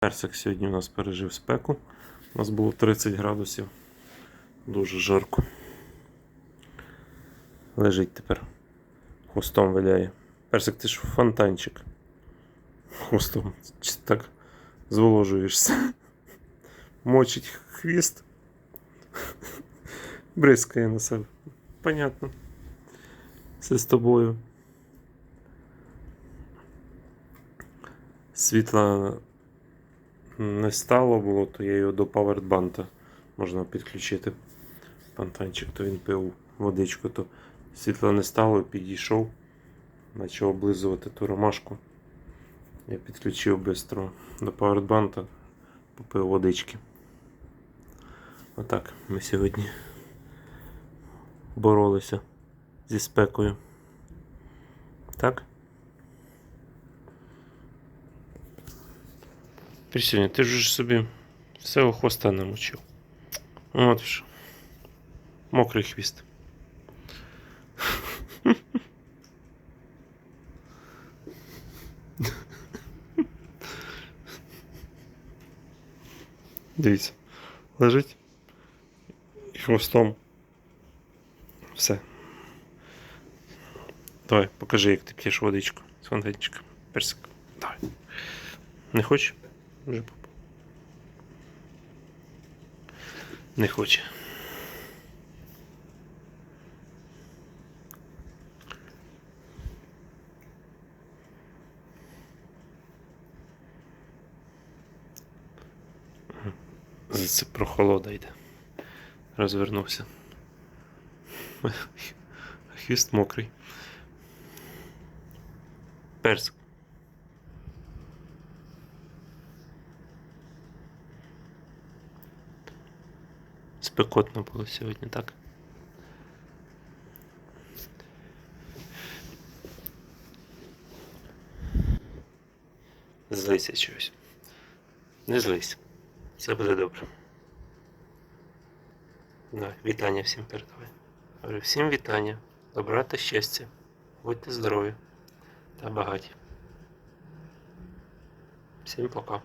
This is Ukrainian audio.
Персик сьогодні у нас пережив спеку. У нас було 30 градусів. Дуже жарко. Лежить тепер. Хвостом виляє. Персик, ти ж фонтанчик. Хвостом. Так зволожуєшся. Мочить хвіст. Бризкає на себе. Понятно. Все з тобою. Світла не стало було, то я його до павербанта можна підключити. Пантанчик, то він пив водичку, то світла не стало, підійшов, почав облизувати ту ромашку. Я підключив швидко до павербанта, попив водички. Отак ми сьогодні боролися зі спекою. Так? Присюня, ти ж собі всього хвоста намочив. От що. Мокрий хвіст. Дивіться, лежить і хвостом. Все. Давай, покажи, як ти п'єш водичку з фонтанчика. Персик. Давай. Не хочеш? Вже попав. Не хоче. Це прохолода йде. Розвернувся. Хвіст мокрий. Персик. Спекотно було сьогодні, так? Злися чогось. Не злись. Все буде добре. Давай, вітання всім передавай. Говорю, всім вітання, добра та щастя. Будьте здорові та багаті. Всім пока.